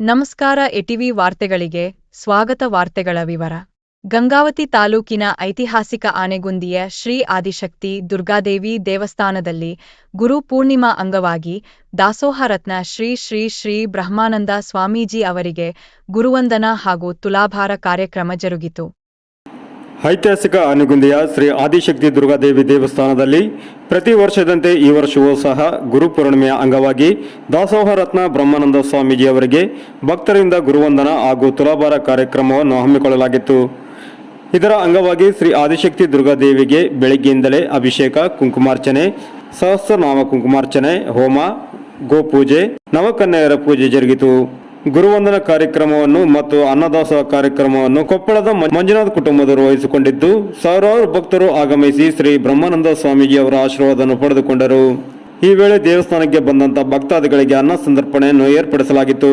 ನಮಸ್ಕಾರ ಎಟಿವಿ ವಾರ್ತೆಗಳಿಗೆ ಸ್ವಾಗತ ವಾರ್ತೆಗಳ ವಿವರ. ಗಂಗಾವತಿ ತಾಲೂಕಿನ ಐತಿಹಾಸಿಕ ಆನೆಗುಂದಿಯ ಶ್ರೀ ಆದಿಶಕ್ತಿ ದುರ್ಗಾದೇವಿ ದೇವಸ್ಥಾನದಲ್ಲಿ ಗುರು ಪೂರ್ಣಿಮಾ ಅಂಗವಾಗಿ ದಾಸೋಹ ರತ್ನ ಶ್ರೀ ಶ್ರೀ ಶ್ರೀ ಬ್ರಹ್ಮಾನಂದ ಸ್ವಾಮೀಜಿ ಅವರಿಗೆ ಗುರುವಂದನಾ ಹಾಗೂ ತುಲಾಭಾರ ಕಾರ್ಯಕ್ರಮ ಜರುಗಿತು. ಐತಿಹಾಸಿಕ ಆನೆಗುಂದಿಯ ಶ್ರೀ ಆದಿಶಕ್ತಿ ದುರ್ಗಾದೇವಿ ದೇವಸ್ಥಾನದಲ್ಲಿ ಪ್ರತಿ ವರ್ಷದಂತೆ ಈ ವರ್ಷವೂ ಸಹ ಗುರುಪೂರ್ಣಿಮೆಯ ಅಂಗವಾಗಿ ದಾಸೋಹ ರತ್ನ ಬ್ರಹ್ಮಾನಂದ ಸ್ವಾಮೀಜಿ ಅವರಿಗೆ ಭಕ್ತರಿಂದ ಗುರುವಂದನ ಹಾಗೂ ತುಲಾಭಾರ ಕಾರ್ಯಕ್ರಮವನ್ನು ಹಮ್ಮಿಕೊಳ್ಳಲಾಗಿತ್ತು. ಇದರ ಅಂಗವಾಗಿ ಶ್ರೀ ಆದಿಶಕ್ತಿ ದುರ್ಗಾದೇವಿಗೆ ಬೆಳಗ್ಗೆಯಿಂದಲೇ ಅಭಿಷೇಕ, ಕುಂಕುಮಾರ್ಚನೆ, ಸಹಸ್ರನಾಮ ಕುಂಕುಮಾರ್ಚನೆ, ಹೋಮ, ಗೋಪೂಜೆ, ನವಕನ್ಯೆಯರ ಪೂಜೆ ಜರುಗಿತು. ಗುರುವಂದನ ಕಾರ್ಯಕ್ರಮವನ್ನು ಮತ್ತು ಅನ್ನದಾಸೋಹ ಕಾರ್ಯಕ್ರಮವನ್ನು ಕೊಪ್ಪಳದ ಮಂಜುನಾಥ್ ಕುಟುಂಬದವರು ವಹಿಸಿಕೊಂಡಿದ್ದು, ಸಾವಿರಾರು ಭಕ್ತರು ಆಗಮಿಸಿ ಶ್ರೀ ಬ್ರಹ್ಮಾನಂದ ಸ್ವಾಮೀಜಿ ಅವರ ಆಶೀರ್ವಾದವನ್ನು ಪಡೆದುಕೊಂಡರು. ಈ ವೇಳೆ ದೇವಸ್ಥಾನಕ್ಕೆ ಬಂದಂತಹ ಭಕ್ತಾದಿಗಳಿಗೆ ಅನ್ನ ಸಂದರ್ಪಣೆಯನ್ನು ಏರ್ಪಡಿಸಲಾಗಿತ್ತು.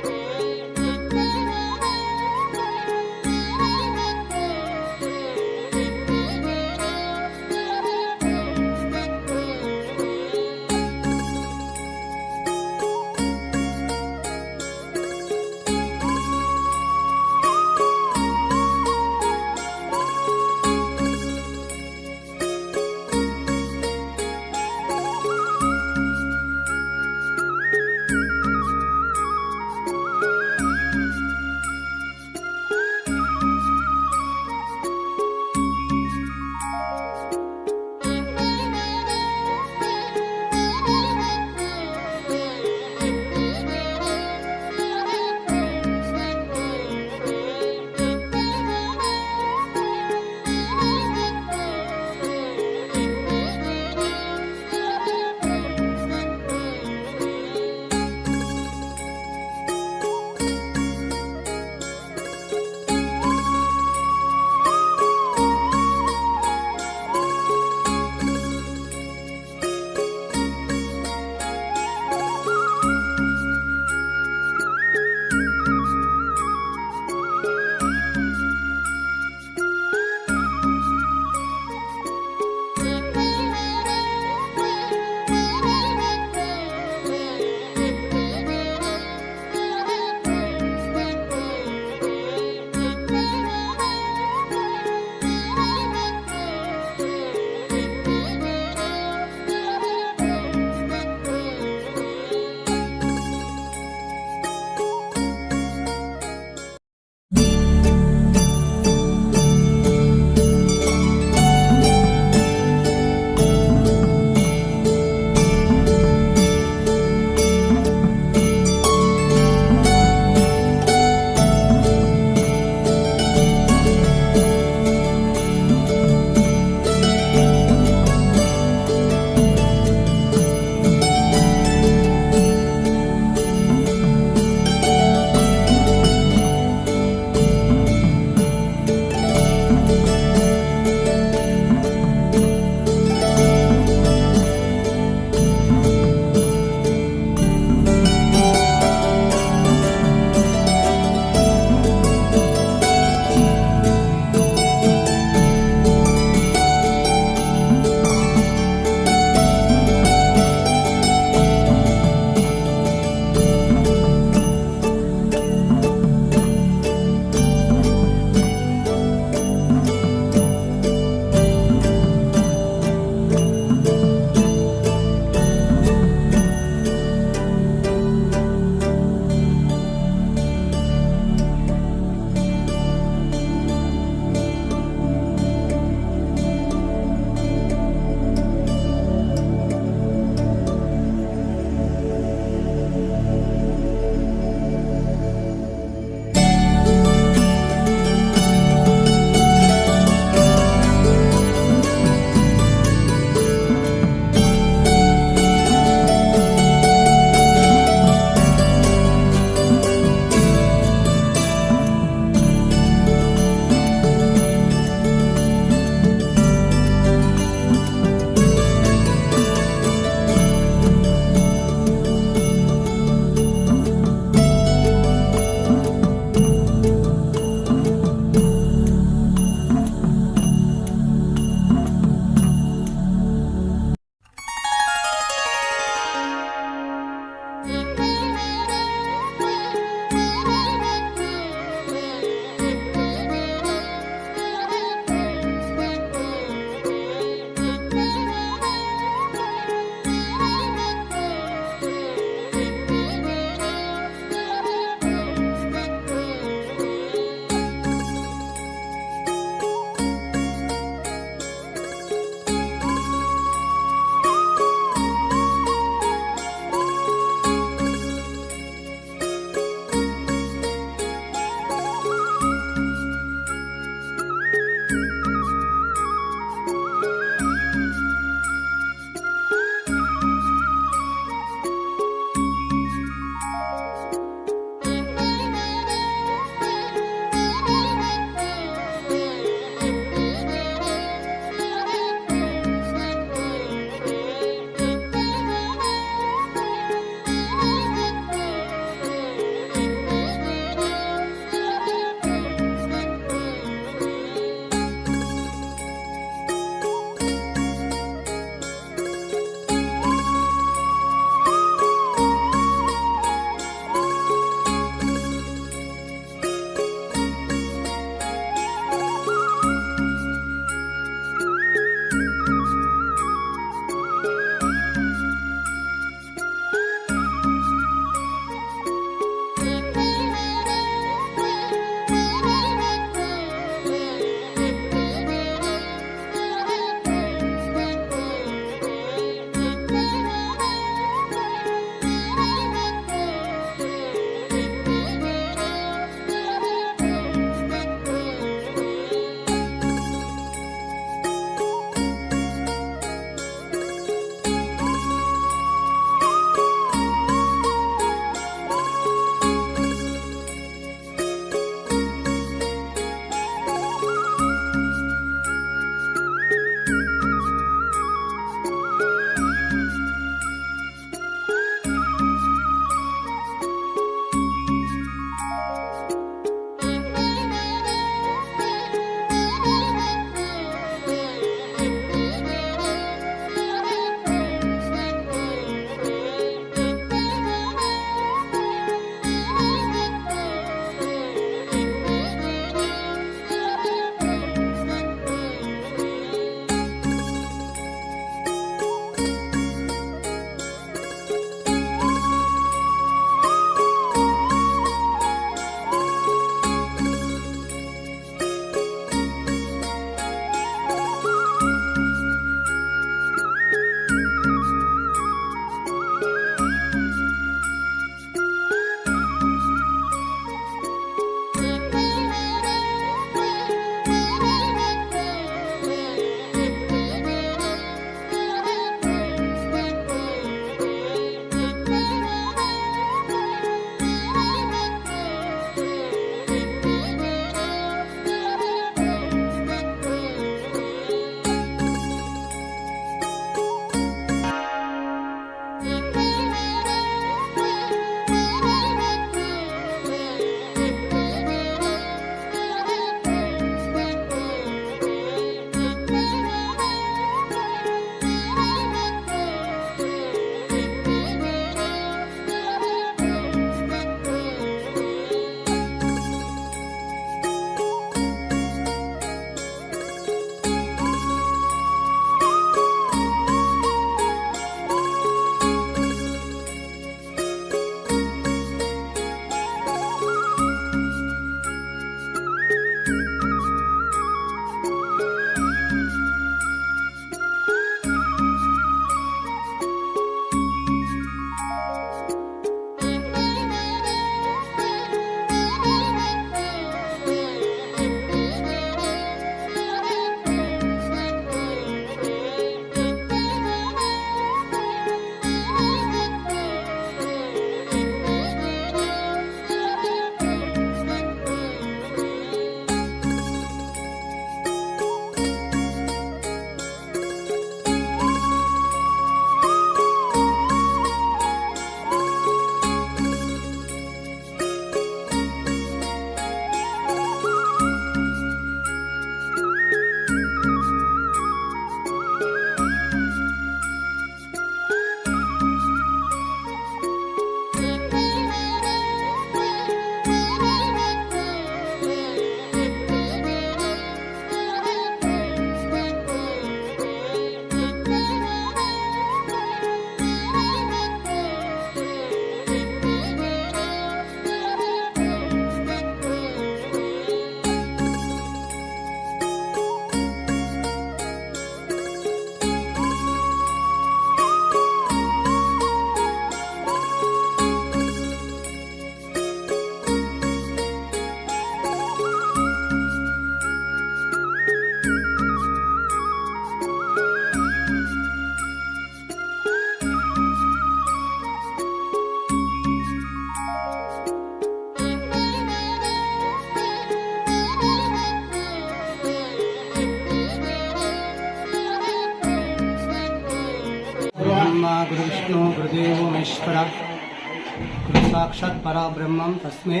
ಗುರು ಸಾಕ್ಷಾತ್ ಪರಬ್ರಹ್ಮಂ ತಸ್ಮೈ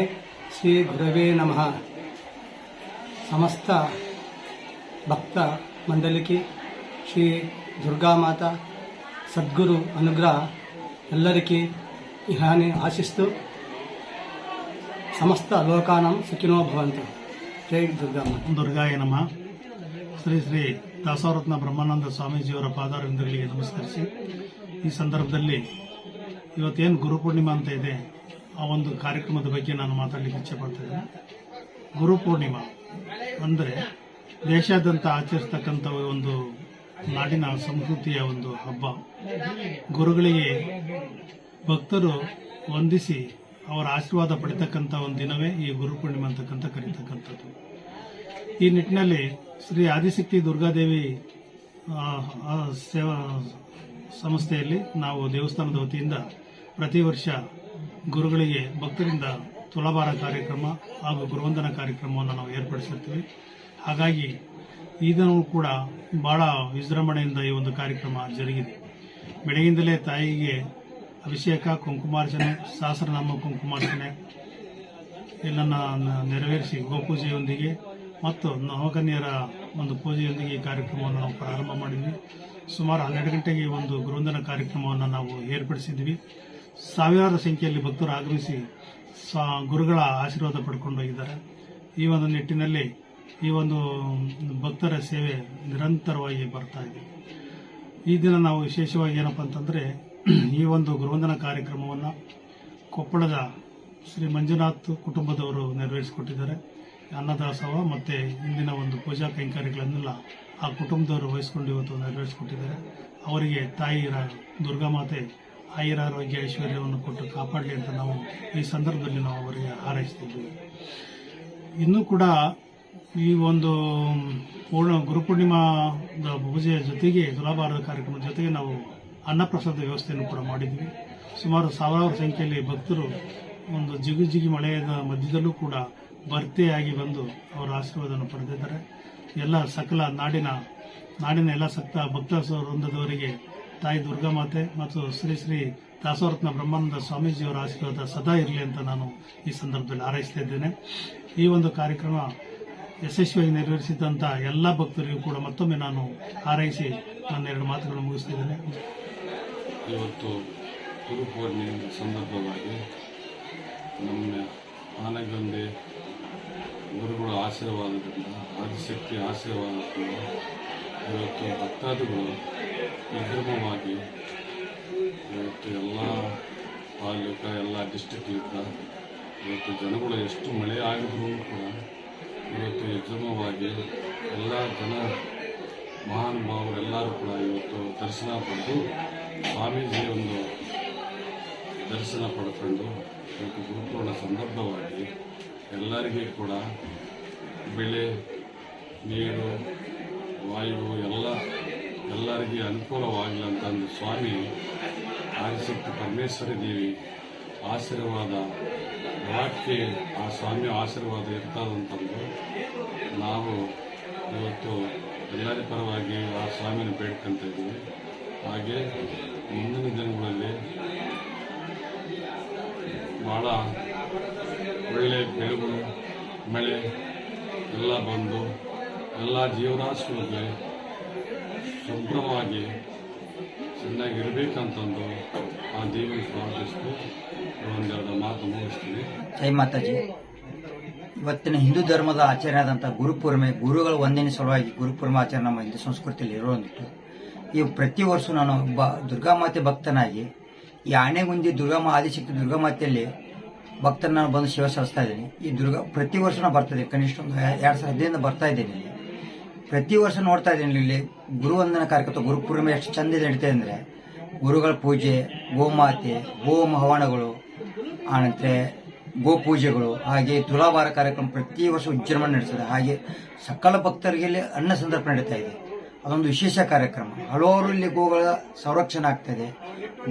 ಶ್ರೀ ಗುರವೇ ನಮಃ ಸಮಸ್ತ ಭಕ್ತ ಮಂಡಲಿಕೆ ಶ್ರೀ ದುರ್ಗಾಮಾತ ಸದ್ಗುರು ಅನುಗ್ರಹ ಎಲ್ಲರಿಗೆ ಇಹಾನಿ ಆಶಿಸ್ತು ಸಮಸ್ತ ಲೋಕಾನಂ ಸುಖಿನೋ ಭವಂತು ಜೈ ದುರ್ಗಾಮಾತ ದುರ್ಗಾಯ ನಮಃ ಶ್ರೀ ಶ್ರೀ ದಾಸವರತ್ನ ಬ್ರಹ್ಮಾನಂದ ಸ್ವಾಮೀಜಿಯವರ ಪಾದಾರವಿಂದಗಳಿಗೆ ನಮಸ್ಕರಿಸಿ ಈ ಸಂದರ್ಭದಲ್ಲಿ ಇವತ್ತೇನು ಗುರುಪೂರ್ಣಿಮಾ ಅಂತ ಇದೆ? ಆ ಒಂದು ಕಾರ್ಯಕ್ರಮದ ಬಗ್ಗೆ ನಾನು ಮಾತಾಡಲಿಕ್ಕೆ ಇಚ್ಛೆ ಗುರು ಪೂರ್ಣಿಮಾ ಅಂದರೆ ದೇಶಾದ್ಯಂತ ಆಚರಿಸ್ತಕ್ಕಂಥ ಒಂದು ನಾಡಿನ ಸಂಸ್ಕೃತಿಯ ಒಂದು ಹಬ್ಬ. ಗುರುಗಳಿಗೆ ಭಕ್ತರು ವಂದಿಸಿ ಅವರ ಆಶೀರ್ವಾದ ಪಡಿತಕ್ಕಂಥ ಒಂದು ದಿನವೇ ಈ ಗುರುಪೂರ್ಣಿಮಾ ಅಂತಕ್ಕಂಥ ಕರೀತಕ್ಕಂಥದ್ದು. ಈ ನಿಟ್ಟಿನಲ್ಲಿ ಶ್ರೀ ಆದಿಶಕ್ತಿ ದುರ್ಗಾದೇವಿ ಸೇವಾ ಸಂಸ್ಥೆಯಲ್ಲಿ ನಾವು ದೇವಸ್ಥಾನದ ವತಿಯಿಂದ ಪ್ರತಿ ವರ್ಷ ಗುರುಗಳಿಗೆ ಭಕ್ತರಿಂದ ತುಲಾಭಾರ ಕಾರ್ಯಕ್ರಮ ಹಾಗೂ ಗುರುವಂದನ ಕಾರ್ಯಕ್ರಮವನ್ನು ನಾವು ಏರ್ಪಡಿಸಿರ್ತೀವಿ. ಹಾಗಾಗಿ ಇದನ್ನು ಕೂಡ ಬಹಳ ವಿಜೃಂಭಣೆಯಿಂದ ಈ ಒಂದು ಕಾರ್ಯಕ್ರಮ ಜರುಗಿದೆ. ಬೆಳಗಿಂದಲೇ ತಾಯಿಗೆ ಅಭಿಷೇಕ, ಕುಂಕುಮಾರ್ಚನೆ, ಸಹಸ್ರನಾಮ ಕುಂಕುಮಾರ್ಚನೆ ಇದನ್ನು ನೆರವೇರಿಸಿ ಗೋಪೂಜೆಯೊಂದಿಗೆ ಮತ್ತು ನವಕನ್ಯರ ಒಂದು ಪೂಜೆಯೊಂದಿಗೆ ಈ ಕಾರ್ಯಕ್ರಮವನ್ನು ನಾವು ಪ್ರಾರಂಭ ಮಾಡಿದ್ವಿ. ಸುಮಾರು ಹನ್ನೆರಡು ಗಂಟೆಗೆ ಈ ಒಂದು ಗುರುವಂದನ ಕಾರ್ಯಕ್ರಮವನ್ನು ನಾವು ಏರ್ಪಡಿಸಿದ್ವಿ. ಸಾವಿರಾರು ಸಂಖ್ಯೆಯಲ್ಲಿ ಭಕ್ತರು ಆಗಮಿಸಿ ಸಾ ಗುರುಗಳ ಆಶೀರ್ವಾದ ಪಡ್ಕೊಂಡು ಹೋಗಿದ್ದಾರೆ. ಈ ಒಂದು ನಿಟ್ಟಿನಲ್ಲಿ ಈ ಒಂದು ಭಕ್ತರ ಸೇವೆ ನಿರಂತರವಾಗಿ ಬರ್ತಾ ಇದೆ. ಈ ದಿನ ನಾವು ವಿಶೇಷವಾಗಿ ಏನಪ್ಪ ಅಂತಂದರೆ ಈ ಒಂದು ಗುರುವಂದನ ಕಾರ್ಯಕ್ರಮವನ್ನು ಕೊಪ್ಪಳದ ಶ್ರೀ ಮಂಜುನಾಥ್ ಕುಟುಂಬದವರು ನೆರವೇರಿಸಿಕೊಟ್ಟಿದ್ದಾರೆ. ಅನ್ನದಾಸವ ಮತ್ತು ಇಂದಿನ ಒಂದು ಪೂಜಾ ಕೈಂಕರ್ಯಗಳನ್ನೆಲ್ಲ ಆ ಕುಟುಂಬದವರು ವಹಿಸ್ಕೊಂಡು ಇವತ್ತು ನೆರವೇರಿಸಿಕೊಟ್ಟಿದ್ದಾರೆ. ಅವರಿಗೆ ತಾಯಿ ದುರ್ಗಾ ದುರ್ಗಾಮಾತೆ ಆಯುರಾರೋಗ್ಯ ಐಶ್ವರ್ಯವನ್ನು ಕೊಟ್ಟು ಕಾಪಾಡಲಿ ಅಂತ ನಾವು ಈ ಸಂದರ್ಭದಲ್ಲಿ ನಾವು ಅವರಿಗೆ ಹಾರೈಸ್ತಿದ್ದೀವಿ. ಇನ್ನೂ ಕೂಡ ಈ ಒಂದು ಪೂರ್ಣ ಗುರುಪೂರ್ಣಿಮಾದ ಪೂಜೆಯ ಜೊತೆಗೆ ತುಲಾಭಾರದ ಕಾರ್ಯಕ್ರಮದ ಜೊತೆಗೆ ನಾವು ಅನ್ನಪ್ರಸಾದ ವ್ಯವಸ್ಥೆಯನ್ನು ಕೂಡ ಮಾಡಿದ್ವಿ ಸುಮಾರು ಸಾವಿರಾರು ಸಂಖ್ಯೆಯಲ್ಲಿ ಭಕ್ತರು ಒಂದು ಜಿಗು ಜಿಗಿ ಮಳೆಯದ ಮಧ್ಯದಲ್ಲೂ ಕೂಡ ಭರ್ತಿಯಾಗಿ ಬಂದು ಅವರ ಆಶೀರ್ವಾದವನ್ನು ಪಡೆದಿದ್ದಾರೆ. ಎಲ್ಲ ಸಕಲ ನಾಡಿನ ನಾಡಿನ ಎಲ್ಲ ಸಕ್ತ ಭಕ್ತ ವೃಂದದವರಿಗೆ ತಾಯಿ ದುರ್ಗಾಮಾತೆ ಮತ್ತು ಶ್ರೀ ಶ್ರೀ ದಾಸವರತ್ನ ಬ್ರಹ್ಮಾನಂದ ಸ್ವಾಮೀಜಿಯವರ ಆಶೀರ್ವಾದ ಸದಾ ಇರಲಿ ಅಂತ ನಾನು ಈ ಸಂದರ್ಭದಲ್ಲಿ ಹಾರೈಸ್ತಾ ಇದ್ದೇನೆ. ಈ ಒಂದು ಕಾರ್ಯಕ್ರಮ ಯಶಸ್ವಿಯಾಗಿ ನೆರವೇರಿಸಿದಂಥ ಎಲ್ಲ ಭಕ್ತರಿಗೂ ಕೂಡ ಮತ್ತೊಮ್ಮೆ ನಾನು ಹಾರೈಸಿ ನನ್ನ ಎರಡು ಮಾತುಗಳನ್ನು ಮುಗಿಸ್ತಿದ್ದೇನೆ ಇವತ್ತು ಗುರುಪೂರ್ಣಿಮೆ ಸಂದರ್ಭವಾಗಿ ನಮ್ಮ ಆನೆಗೊಂದೆ ಗುರುಗಳ ಆಶೀರ್ವಾದದಿಂದ ಆದಿಶಕ್ತಿ ಆಶೀರ್ವಾದದಿಂದ ಇವತ್ತು ಭಕ್ತಾದಿಗಳು ವಿಕ್ರಮವಾಗಿ ಇವತ್ತು ಎಲ್ಲ ತಾಲೂಕ ಎಲ್ಲ ಡಿಸ್ಟಿಕ್ಲಿಂದ ಇವತ್ತು ಜನಗಳು ಎಷ್ಟು ಮಳೆ ಆಗಿದ್ರು ಕೂಡ ಇವತ್ತು ವಿಜೃಂಭವಾಗಿ ಎಲ್ಲ ಜನ ಮಹಾನುಭಾವರೆಲ್ಲರೂ ಕೂಡ ಇವತ್ತು ದರ್ಶನ ಪಡೆದು ಸ್ವಾಮೀಜಿ ಒಂದು ದರ್ಶನ ಪಡ್ಕೊಂಡು ಇವತ್ತು ಗುರುಪೂರ್ಣ ಸಂದರ್ಭವಾಗಿ ಎಲ್ಲರಿಗೂ ಕೂಡ ಬೆಳೆ, ನೀರು ವಾಯು ಎಲ್ಲ ಎಲ್ಲರಿಗೆ ಅನುಕೂಲವಾಗಲಿ ಅಂತಂದು ಸ್ವಾಮಿ ಆರಿಸಿಟ್ಟು ಪರಮೇಶ್ವರಿ ದೇವಿ ಆಶೀರ್ವಾದ ಯಾಕೆ ಆ ಸ್ವಾಮಿ ಆಶೀರ್ವಾದ ಇರ್ತದಂತಂದು ನಾವು ಇವತ್ತು ಎಲ್ಲರ ಪರವಾಗಿ ಆ ಸ್ವಾಮಿನ ಬೇಡ್ಕೊಂತ ಇದ್ದೀವಿ. ಹಾಗೆ ಮುಂದಿನ ದಿನಗಳಲ್ಲಿ ಭಾಳ ಒಳ್ಳೆಯ ಬೆಳಗು ಮಳೆ ಎಲ್ಲ ಬಂದು ಎಲ್ಲ ಜೀವರಾಶಿಗಳಿಗೆ ಶುಭ್ರವಾಗಿ ಚೆನ್ನಾಗಿರ್ಬೇಕಂತಂದು ಆ ದೇವಿ ಪ್ರಾರ್ಥಿಸ್ತು. ಒಂದೆರಡು ಮಾತು ಮುಗಿಸ್ತೀನಿ ಜೈ ಮಾತಾಜಿ. ಇವತ್ತಿನ ಹಿಂದೂ ಧರ್ಮದ ಆಚರಣೆ ಆದಂಥ ಗುರುಪೂರ್ಣಿಮೆ, ಗುರುಗಳು ಒಂದನೇ ಸಲುವಾಗಿ ಗುರುಪೂರ್ಣಿಮೆ ಆಚರಣೆ ನಮ್ಮ ಹಿಂದೂ ಸಂಸ್ಕೃತಿಯಲ್ಲಿ ಇರುವಂತಿತ್ತು ಈ ಪ್ರತಿ ವರ್ಷ ನಾನು ಒಬ್ಬ ದುರ್ಗಾಮಾತೆ ಭಕ್ತನಾಗಿ, ಈ ಆಣೆಗುಂದಿ ದುರ್ಗಾಮ ಆದಿಶಕ್ತಿ ದುರ್ಗಾಮಾತೆಯಲ್ಲಿ ಭಕ್ತನ ನಾನು ಬಂದು ಸೇವೆ ಸಲ್ಲಿಸ್ತಾ ಇದ್ದೀನಿ. ಈ ದುರ್ಗಾ, ಪ್ರತಿ ವರ್ಷ ನಾನು ಬರ್ತಾ ಇದ್ದೀನಿ ಕನಿಷ್ಠ ಒಂದು ಎರಡು ಸಾವಿರ ಹದಿನೈದು ಬರ್ತಾ ಇದ್ದೀನಿ ಪ್ರತಿ ವರ್ಷ ನೋಡ್ತಾ ಇದ್ದೀನಿ ಇಲ್ಲಿ. ಗುರುವಂದನ ಕಾರ್ಯಕ್ರಮ ಗುರುಪೂರ್ಣಿಮೆ ಎಷ್ಟು ಚಂದ ನಡೀತಾ ಅಂದರೆ, ಗುರುಗಳ ಪೂಜೆ, ಗೋಮಾತೆ ಗೋಮ ಹವನಗಳು ಆನಂತರ ಗೋಪೂಜೆಗಳು, ಹಾಗೆ ತುಲಾಭಾರ ಕಾರ್ಯಕ್ರಮ ಪ್ರತಿ ವರ್ಷ ವಿಜೃಂಭಣೆ ನಡೆಸ್ತದೆ ಹಾಗೆ ಸಕಲ ಭಕ್ತರಿಗೆ ಇಲ್ಲಿ ಅನ್ನ ಸಂದರ್ಭ ನಡೀತಾ ಇದೆ. ಅದೊಂದು ವಿಶೇಷ ಕಾರ್ಯಕ್ರಮ. ಹಲವಾರು ಇಲ್ಲಿ ಗೋಗಳ ಸಂರಕ್ಷಣೆ ಆಗ್ತಾ ಇದೆ.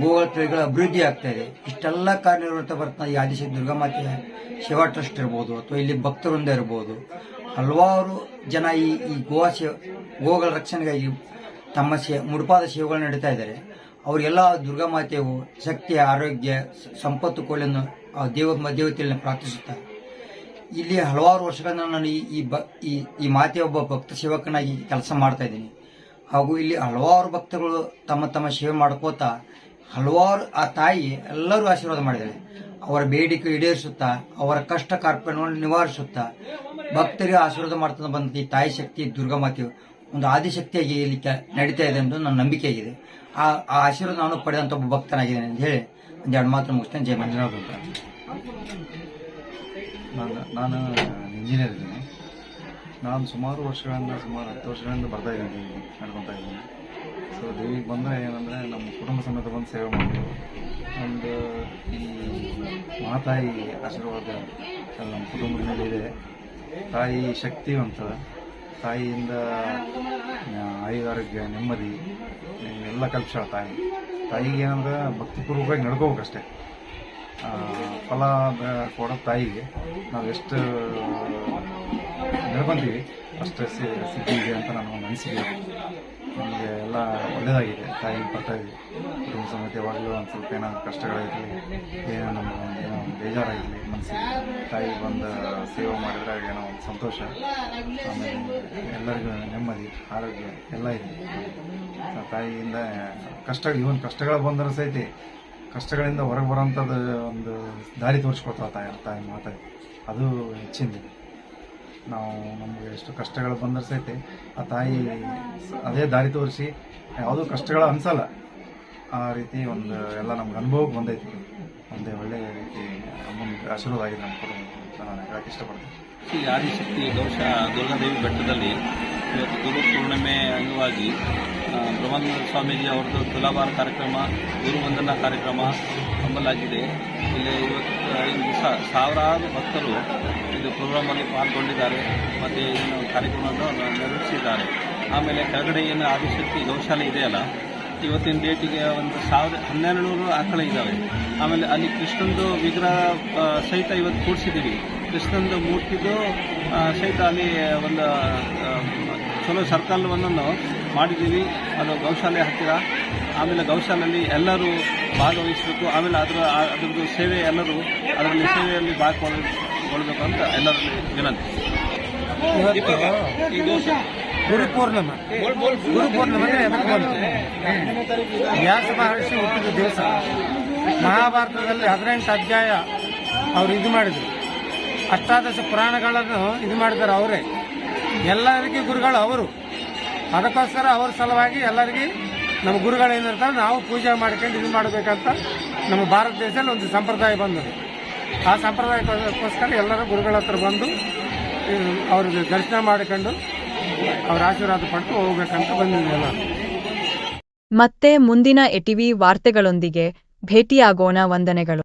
ಗೋಗಳ ತಳಿಗಳ ಅಭಿವೃದ್ಧಿ ಆಗ್ತಾ ಇದೆ. ಇಷ್ಟೆಲ್ಲ ಕಾರ್ಯನಿರ್ವಹಿತ ಬರ್ತಾ ಈ ಆದಿಶಕ್ತಿ ದುರ್ಗಾಮಾತೆಯ ಶಿವ ಟ್ರಸ್ಟ್ ಇರ್ಬೋದು, ಅಥವಾ ಇಲ್ಲಿ ಭಕ್ತವೃಂದ ಇರ್ಬೋದು. ಹಲವಾರು ಜನ ಈ ಈ ಗೋವಾ ಸೇವೆ ಗೋಗಳ ರಕ್ಷಣೆಗಾಗಿ ತಮ್ಮ ಸೇ ಮುಡುಪಾದ ಸೇವೆಗಳು ನಡೀತಾ ಇದ್ದಾರೆ. ಅವರೆಲ್ಲ ದುರ್ಗಾಮಾತೆಯು ಶಕ್ತಿ ಆರೋಗ್ಯ ಸಂಪತ್ತು ಕೊಳ್ಳೆಯನ್ನು ಆ ದೇವ ದೇವತೆಯನ್ನು ಪ್ರಾರ್ಥಿಸುತ್ತಾರೆ ಇಲ್ಲಿ ಹಲವಾರು ವರ್ಷಗಳಿಂದ ನಾನು ಈ ಈ ಬ, ಈ ಈ ಮಾತೆಯ ಒಬ್ಬ ಭಕ್ತ ಸೇವಕನಾಗಿ ಕೆಲಸ ಮಾಡ್ತಾ ಇದ್ದೀನಿ. ಹಾಗೂ ಇಲ್ಲಿ ಹಲವಾರು ಭಕ್ತಗಳು ತಮ್ಮ ತಮ್ಮ ಸೇವೆ ಮಾಡ್ಕೋತಾ ಹಲವಾರು ಆ ತಾಯಿ ಎಲ್ಲರೂ ಆಶೀರ್ವಾದ ಮಾಡಿದ್ದಾಳೆ ಅವರ ಬೇಡಿಕೆ ಈಡೇರಿಸುತ್ತಾ, ಅವರ ಕಷ್ಟ ಕಾರ್ಪಣ್ಯವನ್ನು ನಿವಾರಿಸುತ್ತಾ, ಭಕ್ತರಿಗೆ ಆಶೀರ್ವಾದ ಮಾಡ್ತಾ ಬಂದ ಈ ತಾಯಿ ಶಕ್ತಿ ದುರ್ಗಾಮಾತೆಯು ಒಂದು ಆದಿಶಕ್ತಿಯಾಗಿ ಇಲ್ಲಿ ನಡೀತಾ ಇದೆ ಎಂದು ನನ್ನ ನಂಬಿಕೆ ಆಗಿದೆ. ಆ ಆ ಆಶೀರ್ವಾದ ನಾನು ಪಡೆದಂಥ ಒಬ್ಬ ಭಕ್ತನಾಗಿದ್ದೇನೆ ಅಂತ ಹೇಳಿ ಒಂದು ಎರಡು ಮಾತ್ರ ಮುಗಿಸ್ತೇನೆ. ಜಯ ಮಂಜುನಾಥ ನಾನು ನಾನು ಇಂಜಿನಿಯರ್ ಇದ್ದೀನಿ. ನಾನು ಸುಮಾರು ವರ್ಷಗಳಿಂದ, ಸುಮಾರು ಹತ್ತು ವರ್ಷಗಳಿಂದ ಬರ್ತಾ ಇದ್ದೀನಿ ನಡ್ಕೊತಾ ಇದ್ದೀನಿ. ಸೊ ದೇವಿಗೆ ಬಂದರೆ ಏನಂದರೆ ನಮ್ಮ ಕುಟುಂಬ ಸಮೇತ ಬಂದು ಸೇವೆ ಮಾಡ್ತೀವಿ. ಒಂದು ಈ ಮಾತಾಯಿ ಆಶೀರ್ವಾದ ನಮ್ಮ ಕುಟುಂಬದ ಮೇಲೆ ಇದೆ. ತಾಯಿ ಶಕ್ತಿವಂತ ತಾಯಿಯಿಂದ ಆಯುಧ ಆರೋಗ್ಯ, ನೆಮ್ಮದಿ, ಎಲ್ಲ ಕಲ್ಪಿಸ್ಯಾಳ ತಾಯಿ. ತಾಯಿಗೆ ಏನಂದ್ರೆ ಭಕ್ತಿಪೂರ್ವಕವಾಗಿ ನಡ್ಕೋಬೇಕಷ್ಟೇ. ಫಲ ಕೊಡೋ ತಾಯಿಗೆ ನಾವು ಎಷ್ಟು ನಡ್ಕೊಂತೀವಿ ಅಷ್ಟು ಇದೆ ಅಂತ ನಾನು ಒಂದು ನಮಗೆ ಎಲ್ಲ ಒಳ್ಳೆಯದಾಗಿದೆ ತಾಯಿ ಇದೆ ಕುಟುಂಬ ಸಮೇತ ಯಾವಾಗಲೂ ಒಂದು ಸ್ವಲ್ಪ ಏನಾದರೂ ಕಷ್ಟಗಳಾಗಲಿ ಏನೋ ನಮ್ಮ ಏನೋ ಒಂದು ಬೇಜಾರಾಗಲಿ ಮನಸ್ಸಿಗೆ ತಾಯಿ ಬಂದು ಸೇವೆ ಮಾಡಿದ್ರೆ ಏನೋ ಒಂದು ಸಂತೋಷ. ಆಮೇಲೆ ಎಲ್ಲರಿಗೂ ನೆಮ್ಮದಿ, ಆರೋಗ್ಯ ಎಲ್ಲ ಇದೆ. ತಾಯಿಯಿಂದ ಕಷ್ಟ ಇವನ್ ಕಷ್ಟಗಳು ಬಂದರೂ ಸಹಿತ ಕಷ್ಟಗಳಿಂದ ಹೊರಗೆ ಬರೋಂಥದ್ದು ಒಂದು ದಾರಿ ತೋರಿಸ್ಕೊಡ್ತಾವೆ ತಾಯಿ ತಾಯಿ ಮಾತಾಡಿ. ಅದು ಹೆಚ್ಚಿಂದಿದೆ ನಾವು ನಮಗೆ ಎಷ್ಟು ಕಷ್ಟಗಳು ಬಂದರೂ ಸಹಿತ ಆ ತಾಯಿ ಅದೇ ದಾರಿ ತೋರಿಸಿ, ಯಾವುದೂ ಕಷ್ಟಗಳು ಅನ್ಸಲ್ಲ. ಆ ರೀತಿ ಒಂದು ಎಲ್ಲ ನಮ್ಗೆ ಅನುಭವಕ್ಕೆ ಬಂದೈತಿ. ಒಂದೇ ಒಳ್ಳೆ ರೀತಿ ನಮ್ಮೊಂದು ಆಶೀರ್ವಾದ ಆಗಿದೆ ನಮ್ಮ ಕುಟುಂಬ ನಾನು ಹೇಳಕ್ಕೆ ಇಷ್ಟಪಡ್ತೀನಿ. ಶ್ರೀ ಆದಿಶಕ್ತಿ ದೋಷ ದುರ್ಗಾದೇವಿ ಬೆಟ್ಟದಲ್ಲಿ ಇವತ್ತು ಗುರು ಪೂರ್ಣಿಮೆ ಅಂಗವಾಗಿ ಬ್ರಹ್ಮಾನಂದ ಸ್ವಾಮೀಜಿ ಅವ್ರದ್ದು ತುಲಾಭಾರ ಕಾರ್ಯಕ್ರಮ, ಗುರು ವಂದನಾ ಕಾರ್ಯಕ್ರಮ ಹಮ್ಮಲಾಗಿದೆ ಇಲ್ಲಿ ಇವತ್ತು ಐದು ಸಾ- ಸಾವಿರಾರು ಭಕ್ತರು ಇದು ಪ್ರೋಗ್ರಾಮಲ್ಲಿ ಪಾಲ್ಗೊಂಡಿದ್ದಾರೆ ಮತ್ತು ಇದನ್ನು ಕಾರ್ಯಕ್ರಮವನ್ನು ನೆರವೇರಿಸಿದ್ದಾರೆ. ಆಮೇಲೆ ಕೆಳಗಡೆ ಏನು ಆದಿಶಕ್ತಿ ಗೌಶಾಲೆ ಇದೆಯಲ್ಲ, ಇವತ್ತಿನ ಡೇಟಿಗೆ ಒಂದು ಸಾವಿರ ಹನ್ನೆರಡು ನೂರು ಆಕಳ ಇದ್ದಾವೆ ಆಮೇಲೆ ಅಲ್ಲಿ ಕೃಷ್ಣಂದು ವಿಗ್ರಹ ಸಹಿತ ಇವತ್ತು ಕೂಡಿಸಿದ್ದೀವಿ. ಕೃಷ್ಣಂದು ಮೂರ್ತಿದು ಸಹಿತ ಅಲ್ಲಿ ಒಂದು ಚಲೋ ಸರ್ಕಲ್ ಸರ್ಕಲ್ವನ್ನು ಮಾಡಿದ್ದೀವಿ. ಅದು ಗೌಶಾಲೆ ಹತ್ತಿರ. ಆಮೇಲೆ ಗೌಶಾಲೆಯಲ್ಲಿ ಎಲ್ಲರೂ ಭಾಗವಹಿಸಬೇಕು. ಆಮೇಲೆ ಅದರ ಅದರದ್ದು ಸೇವೆ ಎಲ್ಲರೂ, ಅದರಲ್ಲಿ ಸೇವೆಯಲ್ಲಿ ಭಾಗಗೊಳ್ಬೇಕು ಅಂತ ಎಲ್ಲರಲ್ಲಿ ವಿನಂತಿ. ಗುರು ಪೂರ್ಣಿಮೆ. ಗುರು ಪೂರ್ಣಿಮೆ ಅಂದ್ರೆ ಎದಕ್ಕೆ ವ್ಯಾಸ ಮಹರ್ಷಿ ಹುಟ್ಟಿದ ದಿವಸ. ಮಹಾಭಾರತದಲ್ಲಿ ಹದಿನೆಂಟು ಅಧ್ಯಾಯ ಅವರು ಇದು ಮಾಡಿದ್ರು. ಅಷ್ಟಾದಶ ಪುರಾಣಗಳನ್ನು ಇದು ಮಾಡಿದ್ದಾರೆ ಅವರೇ. ಎಲ್ಲರಿಗೂ ಗುರುಗಳು ಅವರು. ಅದಕ್ಕೋಸ್ಕರ ಅವ್ರ ಸಲುವಾಗಿ ಎಲ್ಲರಿಗೂ ನಮ್ಮ ಗುರುಗಳು ಏನಿರ್ತಾರೆ ನಾವು ಪೂಜೆ ಮಾಡ್ಕೊಂಡು ಇದು ಮಾಡಬೇಕಂತ ನಮ್ಮ ಭಾರತ ದೇಶದಲ್ಲಿ ಒಂದು ಸಂಪ್ರದಾಯ ಬಂದது ಆ ಸಂಪ್ರದಾಯಕ್ಕೋಸ್ಕರ ಎಲ್ಲರೂ ಗುರುಗಳ ಹತ್ರ ಬಂದು ಅವ್ರ ಅವ್ರಿಗೆ ದರ್ಶನ ಮಾಡಿಕೊಂಡು ಅವ್ರ ಆಶೀರ್ವಾದ ಪಟ್ಟು ಹೋಗ್ಬೇಕಂತ ಬಂದಿದ್ದೀವಿ ಮತ್ತೆ ಮುಂದಿನ ಎಟಿವಿ ವಾರ್ತೆಗಳೊಂದಿಗೆ ಭೇಟಿಯಾಗೋಣ ವಂದನೆಗಳು.